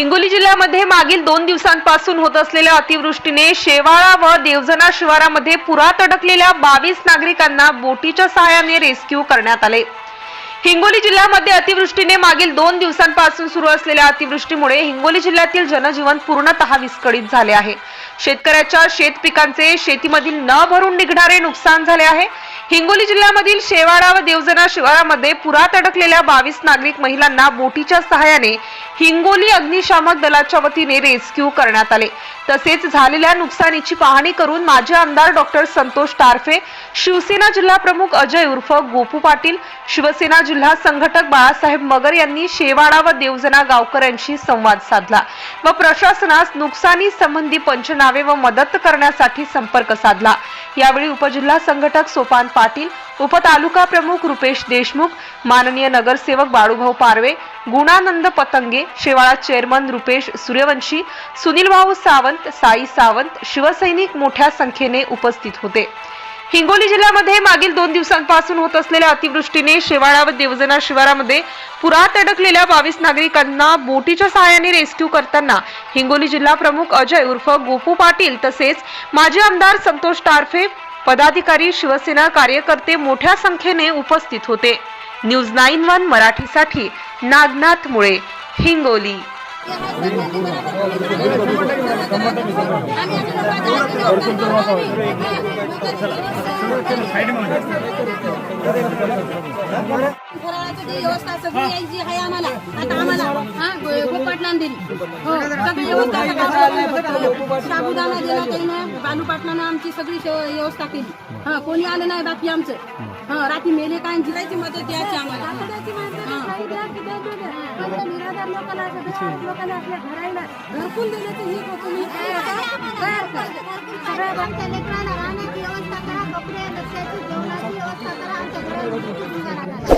हिंगोली जिल्ह्यामध्ये मागील दोन दिवसांपासून होत असलेल्या अतिवृष्टीने शेवाळा व देवजना शिवारामध्ये पुरात अडकलेल्या बावीस नागरिकांना बोटीच्या सहाय्याने रेस्क्यू करण्यात आले. हिंगोली जिल्ह्यामध्ये अतिवृष्टीने मागील दोन दिवसांपासून सुरू असलेल्या अतिवृष्टीमुळे हिंगोली जिल्ह्यातील जनजीवन पूर्णतः विस्कळीत झाले आहे. शेतकऱ्याच्या शेतपिकांचे शेतीमधील न भरून निघणारे नुकसान झाले आहे. हिंगोली जिल्ह्यामधील शेवाळा व देवजना शिवारामध्ये पुरात अडकलेल्या बावीस नागरिक महिलांना बोटीच्या सहाय्याने हिंगोली अग्निशामक दलाच्या वतीने रेस्क्यू करण्यात आले. तसेच झालेल्या नुकसानीची पाहणी करून माजी आमदार डॉक्टर संतोष टारफे शिवसेना जिल्हा प्रमुख अजय उर्फ गोपू पाटील शिवसेना जिल्हा संघटक बाळासाहेब मगर यांनी शेवाडा व देवजना गावकऱ्यांशी संवाद साधला व प्रशासनास नुकसानी संबंधी पंचनावे व मदत करण्यासाठी संपर्क साधला. यावेळी उपजिल्हा संघटक सोपान पाटील उपतालुका प्रमुख रुपेश देशमुख माननीय नगरसेवक बाळूभाऊ पारवे गुणानंद पतंगे शेवाळा चेअरमन रुपेश सूर्यवंशी सुनील भाऊ सावंत साई सावंत शिवसैनिक मोठ्या संख्येने उपस्थित होते. हिंगोली जिल्ह्यामध्ये मागील दोन दिवसांपासून होत असलेल्या अतिवृष्टीने शेवाळा व देवजना शिवारामध्ये पुरात अडकलेल्या बावीस नागरिकांना बोटीच्या सहाय्याने रेस्क्यू करताना हिंगोली जिल्हा प्रमुख अजय उर्फ गोपू पाटील तसेच माजी आमदार संतोष टारफे पदाधिकारी शिवसेना कार्यकर्ते मोठ्या संख्येने उपस्थित होते. न्यूज नाईन वन मराठीसाठी नागनाथ मुळे हिंगोली. फराळाची जी व्यवस्था सगळी यायची आहे आम्हाला. आता आम्हाला. हा दिली. हो सगळी व्यवस्था साबुदाणा दिला त्याने बालू पाटलानं आमची सगळी व्यवस्था केली. हा कोणी आलं नाही बाकी आमचं. हा रात्री मेले काय जिरायची मदत द्यायची आम्हाला. घरकुल तयार सगळ्या लेकरांना राहण्याची व्यवस्था करा कपडे जेवणाची व्यवस्था करा आमच्या घरात